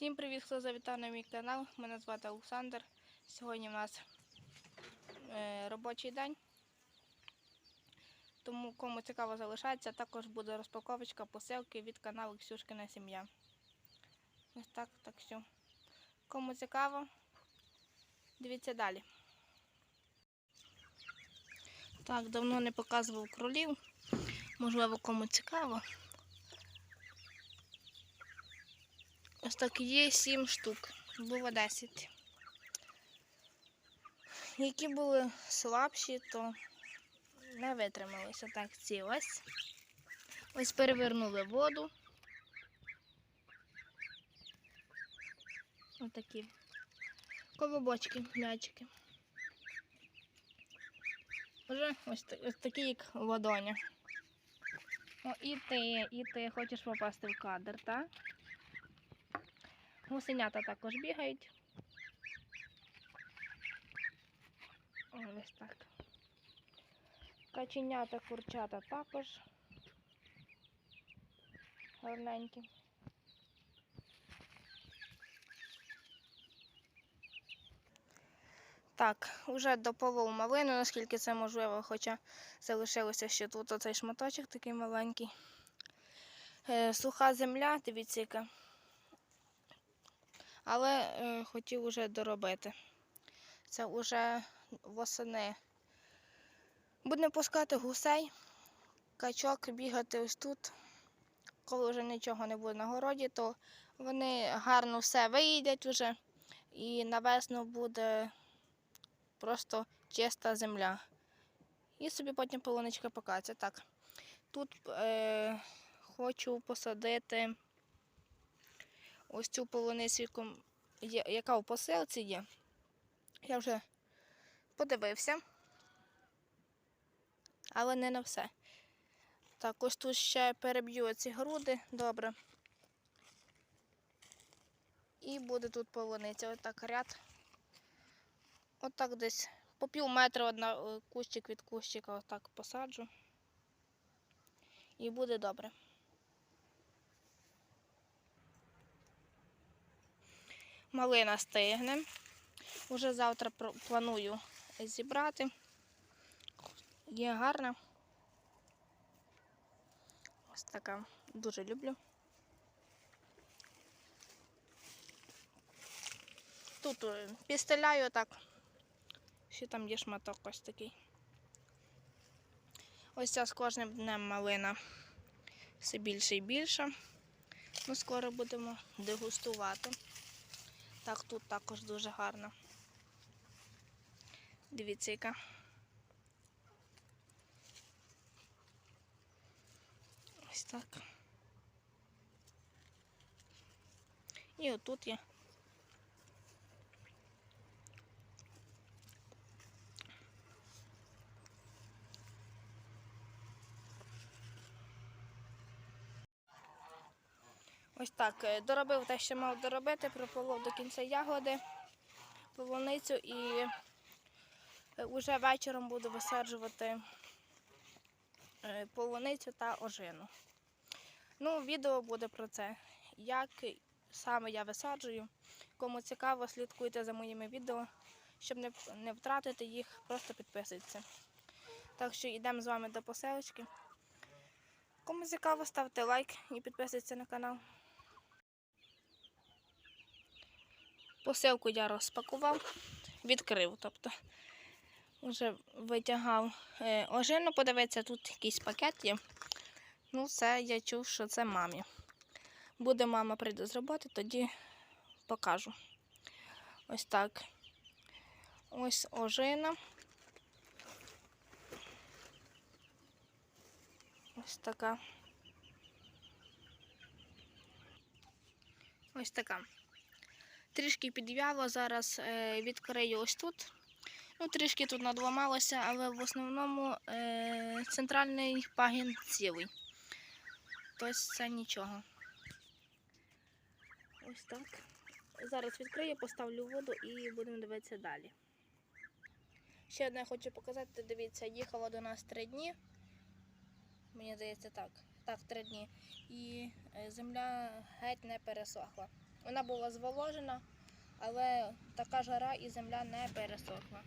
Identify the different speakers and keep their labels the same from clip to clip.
Speaker 1: Всім привіт, хто завітав на мій канал. Мене звати Олександр. Сьогодні в нас е, робочий день. Тому кому цікаво залишається, також буде розпаковочка посилки від каналу Ксюшкина сім'я. Ось так, так що. Кому цікаво, дивіться далі. Так, давно не показував кролів. Можливо, кому цікаво. Ось так є 7 штук, було 10. Які були слабші, то не витрималися. Так, ці ось. Ось перевернули воду. Ось такі колобочки, м'ячики. Вже ось, такі, як ладоня. О, і ти, і ти хочеш попасти в кадр, так? Гусенята також бігають. Ось так. Каченята, курчата також. Гарненькі. Так, вже дополов малину, наскільки це можливо, хоча залишилося ще тут оцей шматочок такий маленький. Е, суха земля, дивіться, яка але е, хотів уже доробити. Це вже восени. Будемо пускати гусей, качок бігати ось тут. Коли вже нічого не буде на городі, то вони гарно все виїдять вже і на весну буде просто чиста земля. І собі потім полуничка покаться. Так, тут е, хочу посадити ось цю полуницю, яка у посилці є. Я вже подивився, але не на все. Так, ось тут ще переб'ю ці груди, добре. І буде тут полуниця. Отак ряд. Отак десь по пів метра одна е, кущик від кущика отак посаджу. І буде добре. Малина стигне. Уже завтра планую зібрати. Є гарна. Ось така. Дуже люблю. Тут е, підстеляю так. Ще там є шматок ось такий. Ось ця з кожним днем малина все більше і більше. Ну, скоро будемо дегустувати. Так, тут також дуже гарно. Дивіться, яка. Ось так. І отут є. Ось так. е, Доробив те, що мав доробити, прополов до кінця ягоди, полуницю і вже вечором буду висаджувати е, полуницю та ожину. Ну, відео буде про це. Як саме я висаджую. Кому цікаво, слідкуйте за моїми відео, щоб не, втратити їх, просто підписуйтесь. Так що йдемо з вами до поселочки. Кому цікаво, ставте лайк і підписуйтесь на канал. Посилку я розпакував, відкрив, тобто вже витягав е, ожину, подивитися, тут якийсь пакет є. Ну, це я чув, що це мамі. Буде мама прийде з роботи, тоді покажу. Ось так. Ось ожина. Ось така. Ось така. Трішки підв'яло, зараз е, відкрию ось тут. Ну, трішки тут надламалося, але в основному е, центральний пагін цілий. Тобто це нічого. Ось так. Зараз відкрию, поставлю воду і будемо дивитися далі. Ще одне хочу показати, дивіться, їхала до нас три дні. Мені здається, так. Так, три дні. І е, земля геть не пересохла. Вона була зволожена, але така жара і земля не пересохла.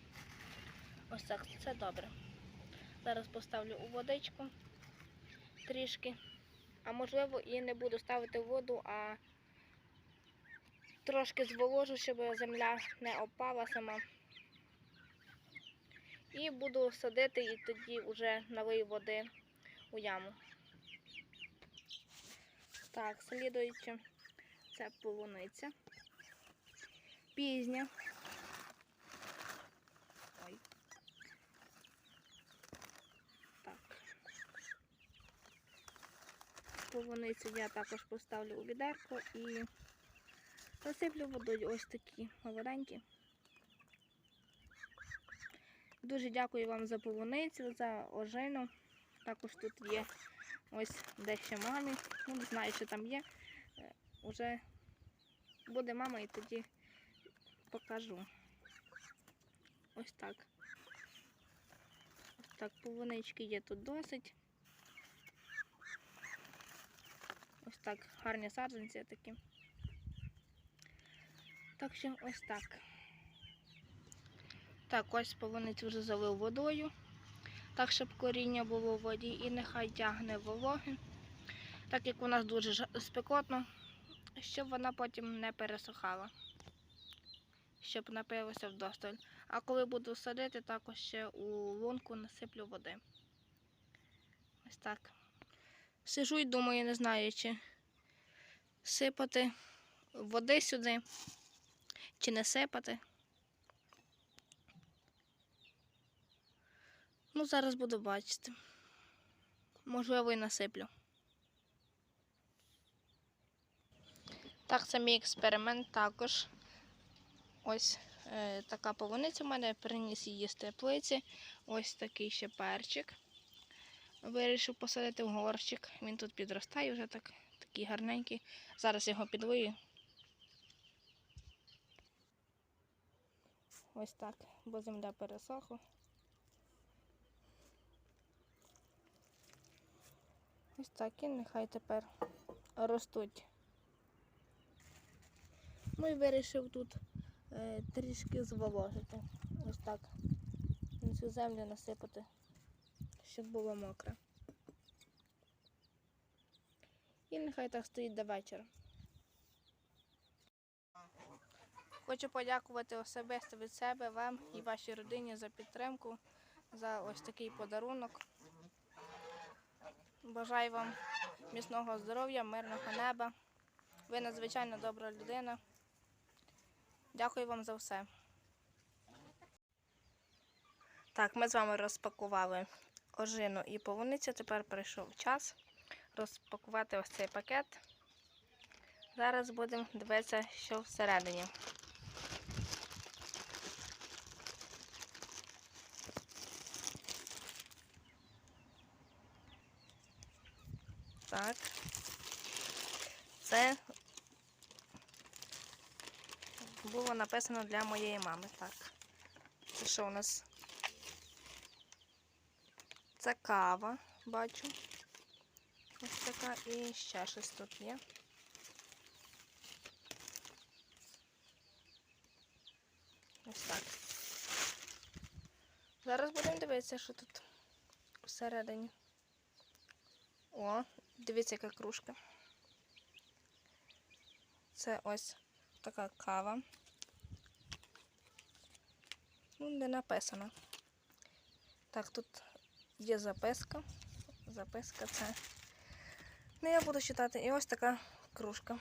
Speaker 1: Ось так, це добре. Зараз поставлю у водичку трішки. А можливо і не буду ставити воду, а трошки зволожу, щоб земля не опала сама. І буду садити і тоді вже налию води у яму. Так, слідуючи, це полуниця. Пізня. Ой. Так. Полуницю я також поставлю у відерко і засиплю водою ось такі молоденькі. Дуже дякую вам за полуницю, за ожину. Також тут є ось дещо мамі. Ну, не знаю, що там є. Е, Уже буде мама і тоді покажу. Ось так. Ось так, полунички є тут досить. Ось так, гарні саджанці такі. Так що ось так. Так, ось полуницю вже залив водою, так, щоб коріння було в воді і нехай тягне вологи, так як у нас дуже спекотно, щоб вона потім не пересохала, щоб напилося вдосталь. А коли буду садити, також ще у лунку насиплю води. Ось так. Сижу і думаю, не знаю, чи сипати води сюди, чи не сипати. Ну, зараз буду бачити. Можливо, і насиплю. Так, це мій експеримент також. Ось е, така полуниця в мене приніс її з теплиці. Ось такий ще перчик. Вирішив посадити в горщик. Він тут підростає вже так, такий гарненький. Зараз його підвию. Ось так, бо земля пересохла. Ось так і нехай тепер ростуть. Ну і вирішив тут трішки зволожити. Ось так. На цю землю насипати, щоб було мокре. І нехай так стоїть до вечора. Хочу подякувати особисто від себе вам і вашій родині за підтримку, за ось такий подарунок. Бажаю вам міцного здоров'я, мирного неба. Ви надзвичайно добра людина. Дякую вам за все. Так, ми з вами розпакували ожину і полуницю. Тепер прийшов час розпакувати ось цей пакет. Зараз будемо дивитися, що всередині. Так. Це було написано для моєї мами. Так. Це що у нас? Це кава, бачу. Ось така і ще щось тут є. Ось так. Зараз будемо дивитися, що тут всередині. О, дивіться, яка кружка. Це ось така кава. Ну, не написано. Так, тут є записка. Записка це. Ну, я буду читати. І ось така кружка.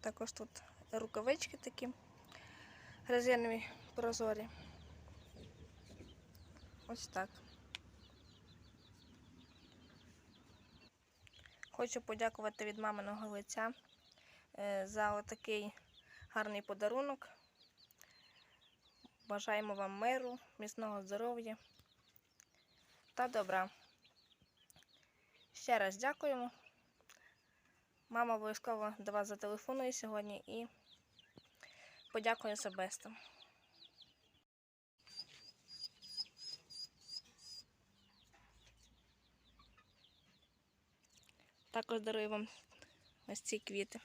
Speaker 1: Також тут рукавички такі резинові прозорі. Ось так. Хочу подякувати від маминого лиця е, за отакий гарний подарунок. Бажаємо вам миру, міцного здоров'я та добра. Ще раз дякуємо. Мама обов'язково до вас зателефонує сьогодні і подякує особисто. Також дарую вам ось ці квіти.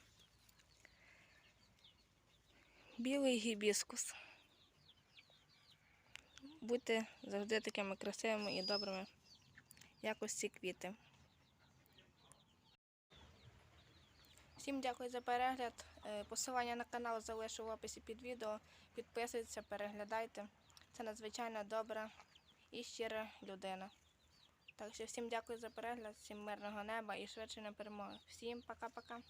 Speaker 1: білий гібіскус. Будьте завжди такими красивими і добрими, як ось ці квіти. Всім дякую за перегляд. Е, Посилання на канал залишу в описі під відео. Підписуйтеся, переглядайте. Це надзвичайно добра і щира людина. Так що всім дякую за перегляд, всім мирного неба і швидше на перемоги. Всім пока-пока.